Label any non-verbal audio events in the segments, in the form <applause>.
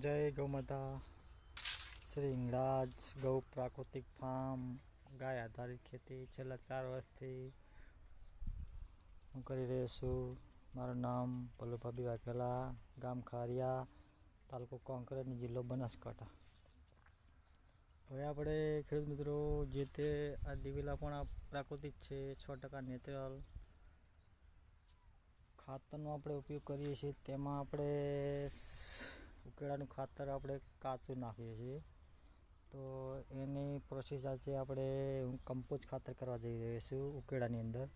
જય ગૌમાતા. શ્રી ઇંગરાજ ગૌ પ્રાકૃતિક ફાર્મ. ગાય આધારિત ખેતી. છેલ્લા ચાર વર્ષથી હું કરી રહ્યો છું. મારું નામ ભલુભાભી વાઘેલા, ગામ ખારિયા, તાલુકો કોંકરેજ જિલ્લો બનાસકાંઠા. હવે આપણે ખેડૂત મિત્રો, જે તે આ દિવેલા પણ આ પ્રાકૃતિક છે, છ ટકા નેચરલ ખાતરનો આપણે ઉપયોગ કરીએ છીએ. તેમાં આપણે ઉકેળાનું ખાતર આપણે કાચું નાખીએ છીએ. તો એની પ્રોસેસ આજે આપણે હું કમ્પોઝ ખાતર કરવા જઈ રહ્યો છું ઉકેળાની અંદર.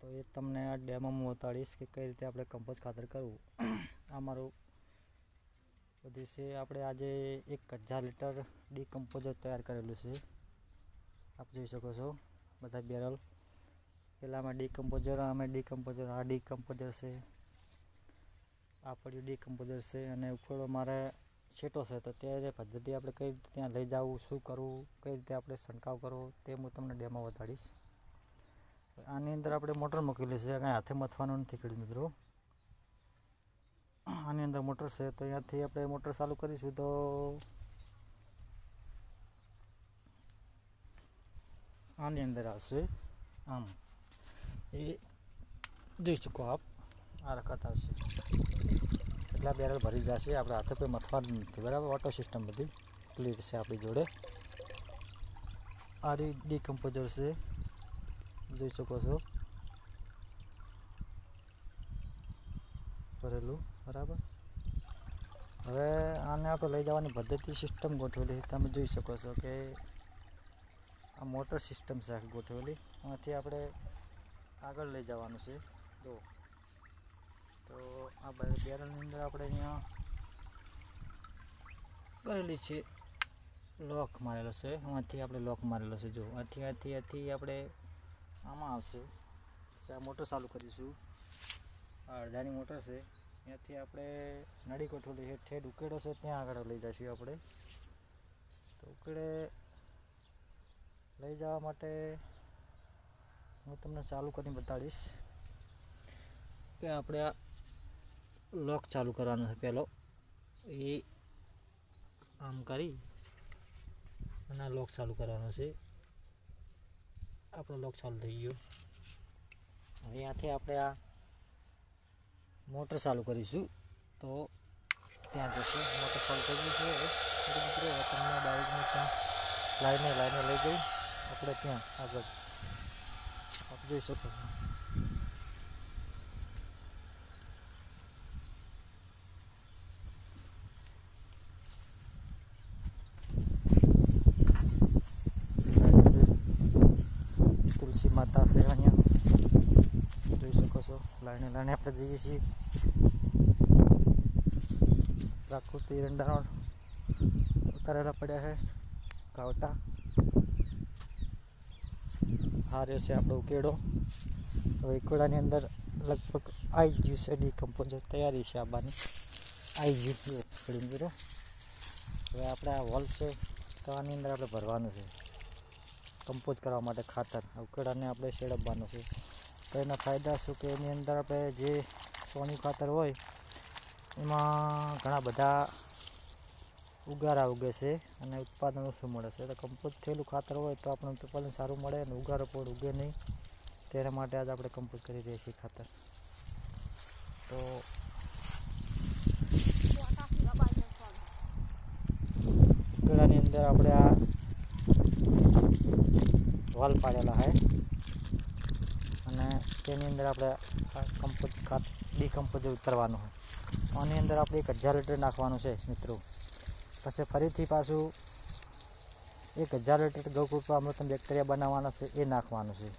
તો એ તમને આ ડેમોમાં બતાડીશ કે કઈ રીતે આપણે કમ્પોઝ ખાતર કરવું. <coughs> આ મારું બધી છે, આપણે આજે એક હજાર લીટર ડીકમ્પોઝર તૈયાર કરેલું છે. આપ જોઈ શકો છો બધા બેરલ પેલામાં ડીકમ્પોઝર અમે ડીકમ્પોઝર આ ડીકમ્પોઝર છે. આ પડ્યું ડીકમ્પોઝર છે અને ઉકેળો મારે છેટો છે. તો તે પદ્ધતિ આપણે કઈ રીતે ત્યાં લઈ જવું, શું કરવું, કઈ રીતે આપણે છંટકાવ કરવો, તે હું તમને ડેમો બતાડીશ. આની અંદર આપણે મોટર મૂકેલી છે. કાંઈ હાથે મથવાનું નથી ખેડૂત મિત્રો. આની અંદર મોટર છે. તો અહીંયાથી આપણે મોટર ચાલુ કરીશું તો આની અંદર આવશે. આમ. એ જોઈ શકો આપ. આ રકત આવશે એટલા બેરલ ભરી જશે. આપણે હાથે કોઈ મથવાનું નથી, બરાબર? ઓટો સિસ્ટમ બધી ક્લિયર છે આપણી જોડે. આ ડીકમ્પોઝર છે. જોઈ શકો છો. ભરેલું, બરાબર? હવે આને આપણે લઈ જવાની પદ્ધતિ સિસ્ટમ ગોઠવેલી તમે જોઈ શકો છો કે આ મોટર સિસ્ટમ છે ગોઠવેલી. આમાંથી આપણે આગળ લઈ જવાનું છે. જો તો આ બેરલની અંદર આપણે અહીંયા કરેલી છે. લોક મારેલો છે. આમાંથી આપણે લોક મારેલો છે. જો, આથી આથી આથી આપણે આમાં આવશે. આ મોટર ચાલુ કરીશું. આ અડધાની મોટર છે. ત્યાંથી આપણે નળી કોઠોલી છે ઠેઠ ઉકેડો છે. ત્યાં આગળ લઈ જઈશું આપણે. તો ઉકેડે લઈ જવા માટે હું તમને ચાલુ કરીને બતાડીશ. કે આપણે આ લોક ચાલુ કરવાનો છે પહેલો એ આમ કરી અને લોક ચાલુ કરવાનો છે. આપણો લોક ચાલુ થઈ ગયો. હવે અહીંયાથી આપણે આ મોટર ચાલુ કરીશું. તો ત્યાં જશે. મોટર ચાલુ થઈ ગઈ છે. મિત્રો તમને ડાયરેક્ટમાં ત્યાં લાઈને લાઈને લઈ જઈ આપણે ત્યાં આગળ. આપ જોઈ શકો છો. છે તુલસી માતા છે અહીંયા. જોઈ શકો છો, લાઈને લાઈને આપણે જઈએ છીએ. પ્રાકૃતિક એરંડાનો ઉતારેલા પડ્યા છે કાવટા આ છે આપણો ઉકેડો હવે ઉકેડાની અંદર લગભગ આવી ગયું છે ડીકમ્પોઝર તૈયારી છે આબાની. આવી ગયું છે હવે આપણે આ હોલ છે, તો આની અંદર આપણે ભરવાનું છે. કમ્પોઝ કરવા માટે ખાતર. ઉકેડાને આપણે શેડપવાનું છે. તો એના ફાયદા શું કે એની અંદર આપણે જે સોનું ખાતર હોય, એમાં ઘણા બધા ઉગારા ઉગે છે અને ઉત્પાદન ઓછું મળે છે. તો કમ્પોઝ થયેલું ખાતર હોય તો આપણને ઉત્પાદન સારું મળે અને ઉગારો પણ ઉગે નહીં. તેના માટે આજ આપણે કમ્પોઝ કરી રહ્યા છીએ ખાતર. તો ઉકેડાની અંદર આપણે આ વાલ પાડેલા છે. અને તેની અંદર આપણે કમ્પોઝ ખાત ડીકમ્પોઝર ઉતરવાનું હોય આની અંદર આપણે એક હજાર લીટર નાખવાનું છે મિત્રો. પછી ફરીથી પાછું એક હજાર લીટર ગૌકૃપા અમૃતમ બેક્ટેરિયા બનાવવાના છે, એ નાખવાનું છે.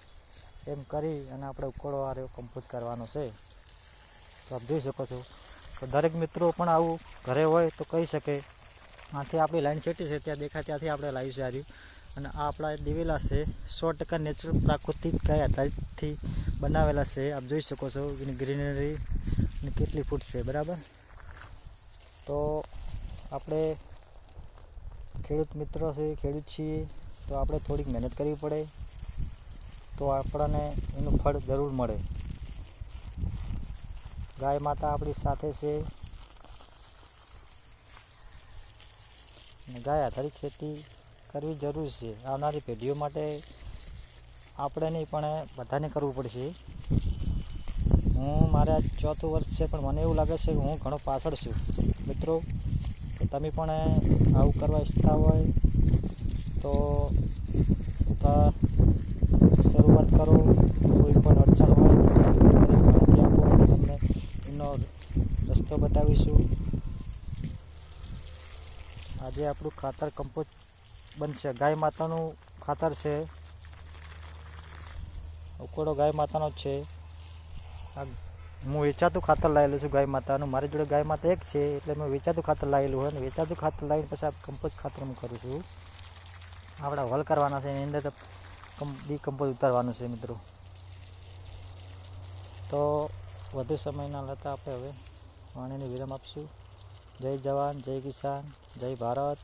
એમ કરી અને આપણે ઉકળો રહ્યો કમ્પોઝ કરવાનો છે. તો આપ જોઈ શકો છો. તો દરેક મિત્રો પણ આવું ઘરે હોય તો કહી શકે. આથી આપણી લાઈન સેટી છે, ત્યાં દેખાય ત્યાંથી આપણે લાવી છે હાર્યું અને આ આપણા દિવેલા છે. સો ટકા નેચરલ પ્રાકૃતિક ગાય આધારિતથી બનાવેલા છે આપ જોઈ શકો છો. એની ગ્રીનરી કેટલી ફૂટ છે, બરાબર? તો આપણે ખેડૂત મિત્રો છે, ખેડૂત છીએ, તો આપણે થોડીક મહેનત કરવી પડે. તો આપણને એનું ફળ જરૂર મળે. ગાય માતા આપણી સાથે છે. ગાય આધારિત ખેતી કરવી જરૂરી છે. આવનારી પેઢીઓ માટે આપણે નહીં, પણ બધાને કરવું પડશે. હું, મારે આ ચોથું વર્ષ છે, પણ મને એવું લાગે છે કે હું ઘણો પાછળ છું. મિત્રો તમે પણ આવું કરવા ઈચ્છતા હોય, તો શરૂઆત કરો. કોઈ પણ અડચણ હોય તમને એનો રસ્તો બતાવીશું. આજે આપણું ખાતર કમ્પોસ્ટ બનશે. ગાય માતાનું ખાતર છે. ઉકોડો ગાય માતાનો જ છે. આ હું વેચાતું ખાતર લાવેલું છું ગાય માતાનું. મારી જોડે ગાય માતા એક છે એટલે મેં વેચાતું ખાતર લાવેલું હોય અને વેચાતું ખાતર લાવીને પછી આ કમ્પોઝ ખાતર હું કરું છું. આપણે હલ કરવાના છે, એની અંદર ડીકમ્પોઝ ઉતારવાનું છે મિત્રો. તો વધુ સમય ના લેતા આપણે હવે વાણીને વિરામ આપશું. જય જવાન, જય કિસાન, જય ભારત.